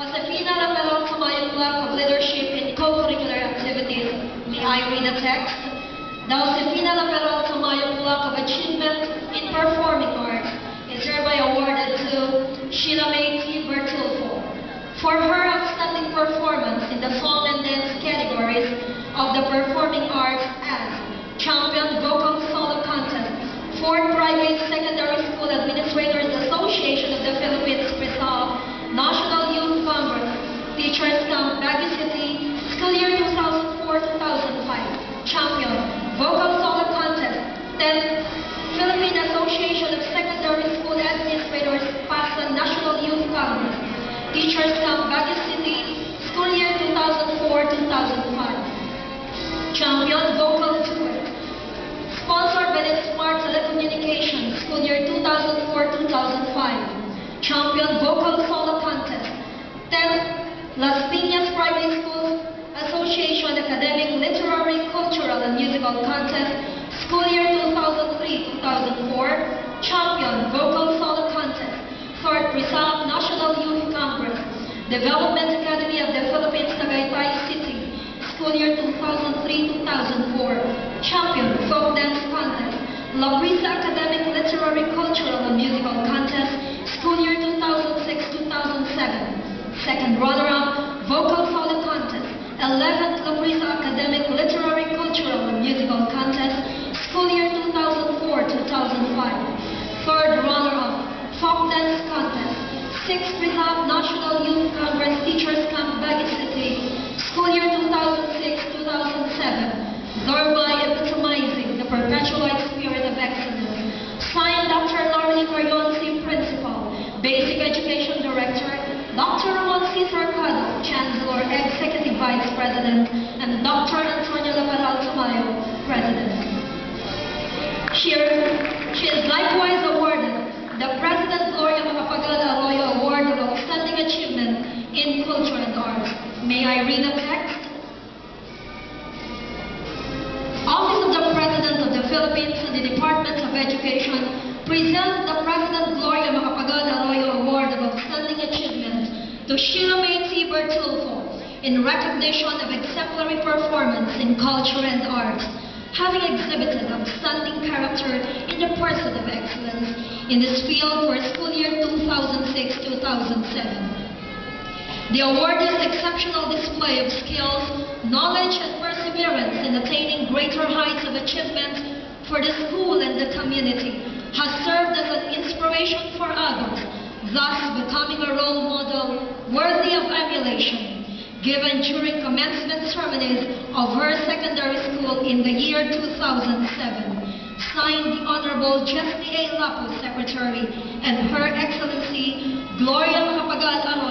Josefina Samayo Club of Leadership in Co-Curricular Activities. May I read the text? Josefina Samayo Club of Achievement in Performing Arts is hereby awarded to Sheila May T. Bertulfo for her outstanding performance in the song and dance categories of the performing Baguio City, School Year 2004-2005, Champion Vocal Solo Contest, 10th Philippine Association of Secondary School Administrators, PASA National Youth Congress, Teachers Camp, Baguio City, School Year 2004-2005, Champion Vocal Tour, Sponsored by the Smart Telecommunications, school year 2004-2005. Champion Vocal Solo Contest. 10th, Las Piñas Private Schools Association Academic Literary, Musical Contest, school year 2003-2004. Champion Vocal Solo Contest. 3rd, Rizal National Youth Congress. Development Academy of the Philippines, Tagaytay City, school year 2003-2004. Champion Folk Dance Contest. La Brisa Academic Literary, Cultural, and Musical Contest, school year 2006-2007, Second runner-up, Vocal Solo Contest. 11th La Brisa Academic Literary, Cultural, and Musical Contest, school year 2004-2005. Third runner-up, Folk Dance Contest. Sixth Rizal National Youth Congress Teachers Camp, Baguio City, school year 2006-2007 thereby epitomizing the perpetual spirit of excellence. Signed Dr. Laurie Cardonsi, Principal, Basic Education Director, Dr. Ramon C. Sarcado, Chancellor, Executive Vice President, and Dr. Antonio Laparal Sumayo, President. She, she is likewise awarded the President Gloria Macapagal Arroyo Award of Outstanding Achievement in Culture and Arts. Read the? Office of the President of the Philippines and the Department of Education present the President Gloria Macapagal Arroyo Award of Outstanding Achievement to Sheila May T. Bertulfo in recognition of exemplary performance in culture and arts, having exhibited outstanding character in the pursuit of excellence in this field for school year 2006-2007. The award is exceptional display of skills, knowledge, and perseverance in attaining greater heights of achievement for the school and the community, has served as an inspiration for others, thus becoming a role model worthy of emulation. Given during commencement ceremonies of her secondary school in the year 2007, signed the Honorable Jessie A. Lapo, Secretary, and Her Excellency Gloria Macapagal Arroyo,